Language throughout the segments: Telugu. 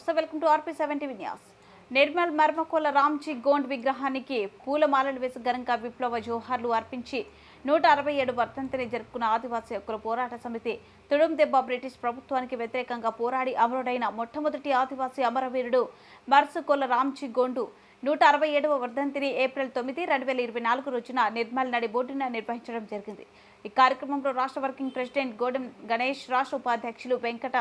నమస్తే welcome to R P seventy news. Nirmal Marmakola Ramji Gond విగ్రహానికి పూలమాలలు వేసి ఘనంగా విప్లవ జోహార్లు అర్పించి నూట అరవై ఏడు వర్ధంతిని జరుపుకున్న ఆదివాసీ హక్కుల పోరాట సమితి తుడుం దెబ్బ బ్రిటిష్ ప్రభుత్వానికి వ్యతిరేకంగా పోరాడి అమరుడైన మొట్టమొదటి ఆదివాసీ అమరవీరుడు మర్సుకోల రామ్జీ గోండు నూట అరవై ఏడవ వర్ధంతిని ఏప్రిల్ తొమ్మిది రెండు వేల ఇరవై నాలుగు రోజున నిర్మల్ నడి బోర్డున నిర్వహించడం జరిగింది. ఈ కార్యక్రమంలో రాష్ట్ర వర్కింగ్ ప్రెసిడెంట్ గోడెం గణేష్ రాష్ట్ర ఉపాధ్యక్షులు వెంకట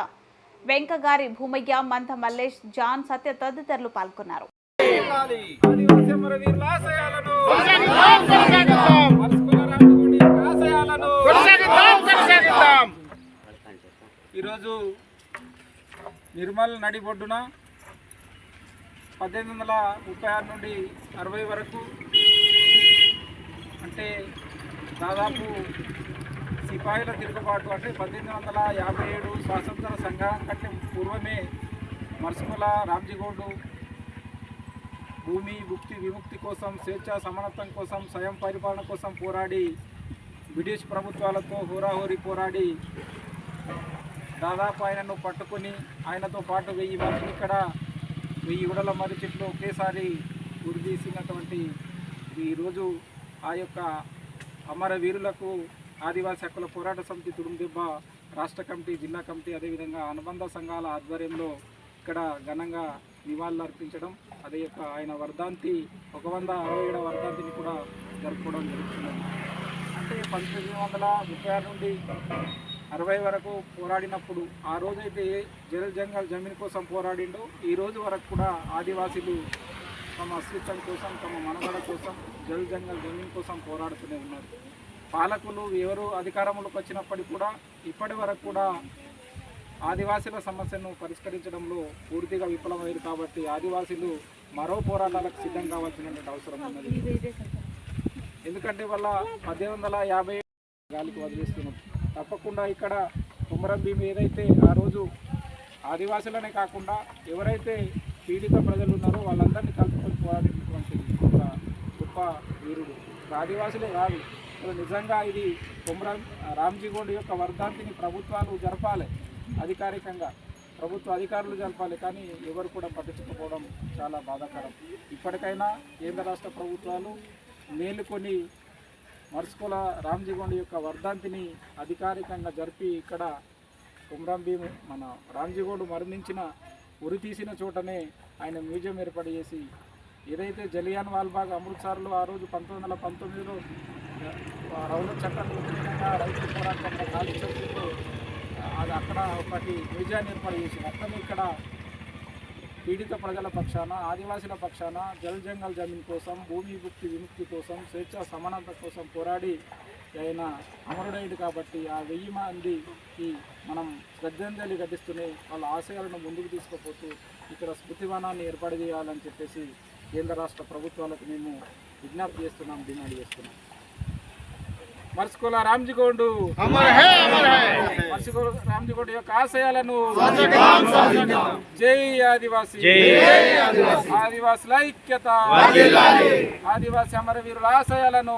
వెంకగారి భూమయ్య మంత మల్లేష్ జాన్ సత్య తదితరులు పాల్గొన్నారు. ఈరోజు నిర్మల్ నడిబొడ్డున పద్దెనిమిది వందల ముప్పై ఆరు నుండి అరవై వరకు అంటే దాదాపు సిపాయిల తిరుగుబాటు అంటే పద్దెనిమిది వందల యాభై ఏడు స్వాతంత్ర సంఘం కంటే పూర్వమే మరుసుకుల రామ్జీగౌడు భూమి ముక్తి విముక్తి కోసం స్వేచ్ఛ సమానత్వం కోసం స్వయం పరిపాలన కోసం పోరాడి బ్రిటిష్ ప్రభుత్వాలతో హోరాహోరీ పోరాడి దాదాపు ఆయనను పట్టుకుని ఆయనతో పాటు వెయ్యి మందిని ఇక్కడ వెయ్యి ఉడల మర్రి చెట్లు ఒకేసారి ఉరిదీసినటువంటి ఈరోజు ఆ యొక్క అమరవీరులకు ఆదివాసీ హక్కుల పోరాట సమితి తుడుందెబ్బ రాష్ట్ర కమిటీ జిల్లా కమిటీ అదేవిధంగా అనుబంధ సంఘాల ఆధ్వర్యంలో ఇక్కడ ఘనంగా నివాళులు అర్పించడం అదే యొక్క ఆయన వర్ధాంతి ఒక వంద అరవై ఏడవ వర్ధాంతిని కూడా జరుపుకోవడం జరుగుతున్నది. అంటే పంతొమ్మిది వందల ముప్పై ఆరు నుండి అరవై వరకు పోరాడినప్పుడు ఆ రోజైతే ఏ జల్ జంగల్ జమీన్ కోసం పోరాడిండో. ఈ రోజు వరకు కూడా ఆదివాసీలు తమ అస్తిత్వం కోసం తమ మనుగడ కోసం జల్ జంగల్ జమీన్ కోసం పోరాడుతూనే ఉన్నారు. పాలకులు ఎవరు అధికారంలోకి వచ్చినప్పటికీ కూడా ఇప్పటి వరకు కూడా ఆదివాసీల సమస్యను పరిష్కరించడంలో పూర్తిగా విఫలమయ్యారు కాబట్టి ఆదివాసీలు మరో పోరాటాలకు సిద్ధం కావాల్సినటువంటి అవసరం ఉన్నది. ఎందుకంటే వాళ్ళ పద్దెనిమిది వందల యాభై గాలికి వదిలేస్తున్నాం. తప్పకుండా ఇక్కడ కుమరం భీమి ఏదైతే ఆ రోజు ఆదివాసులనే కాకుండా ఎవరైతే పీడిత ప్రజలు ఉన్నారో వాళ్ళందరినీ కలుపుకొని పోరాడినటువంటి ఒక గొప్ప వీరుడు. ఆదివాసులే కాదు నిజంగా ఇది కుమరం రామ్జీగోండ్ యొక్క వర్ధాంతిని ప్రభుత్వాలు జరపాలి అధికారికంగా. ప్రభుత్వ అధికారులు జరపాలి కానీ ఎవరు కూడా పట్టించుకోవడం చాలా బాధాకరం. ఇప్పటికైనా కేంద్ర రాష్ట్ర ప్రభుత్వాలు మేలుకొని మరుసుకోల రామ్జీగోండ్ యొక్క వర్ధాంతిని అధికారికంగా జరిపి ఇక్కడ కుమ్రాం భీమ్ మన రామ్జీగోండ్ మరణించిన ఉరి తీసిన చోటనే ఆయన మ్యూజియం ఏర్పాటు చేసి ఏదైతే జలియాన్ వాల్బాగ్ అమృత్సర్లో ఆ రోజు పంతొమ్మిది వందల పంతొమ్మిదిలో రౌండ్ రౌల చట్టం రైతు పోరాటంలో అది అక్కడ ఒకటి విజయాన్ని ఏర్పాటు చేసి మొత్తం ఇక్కడ పీడిత ప్రజల పక్షాన ఆదివాసుల పక్షాన జల్ జంగల్ జమీన్ కోసం భూమి ముక్తి విముక్తి కోసం స్వేచ్ఛ సమానత కోసం పోరాడి ఆయన అమరుడైడు కాబట్టి ఆ వెయ్యి మందికి మనం శ్రద్ధాంజలి ఘటిస్తూనే వాళ్ళ ఆశయాలను ముందుకు తీసుకుపోతూ ఇక్కడ స్మృతివనాన్ని ఏర్పాటు చేయాలని చెప్పేసి కేంద్ర రాష్ట్ర ప్రభుత్వాలకు మేము విజ్ఞప్తి చేస్తున్నాం డిమాండ్ చేస్తున్నాం. మర్సుకోల రామ్జిగోండు. మర్సుకోల రామ్జిగోండు యొక్క ఆశయాలను జై ఆదివాసి. ఆదివాసుల ఐక్యత. ఆదివాసి అమరవీరుల ఆశయాలను.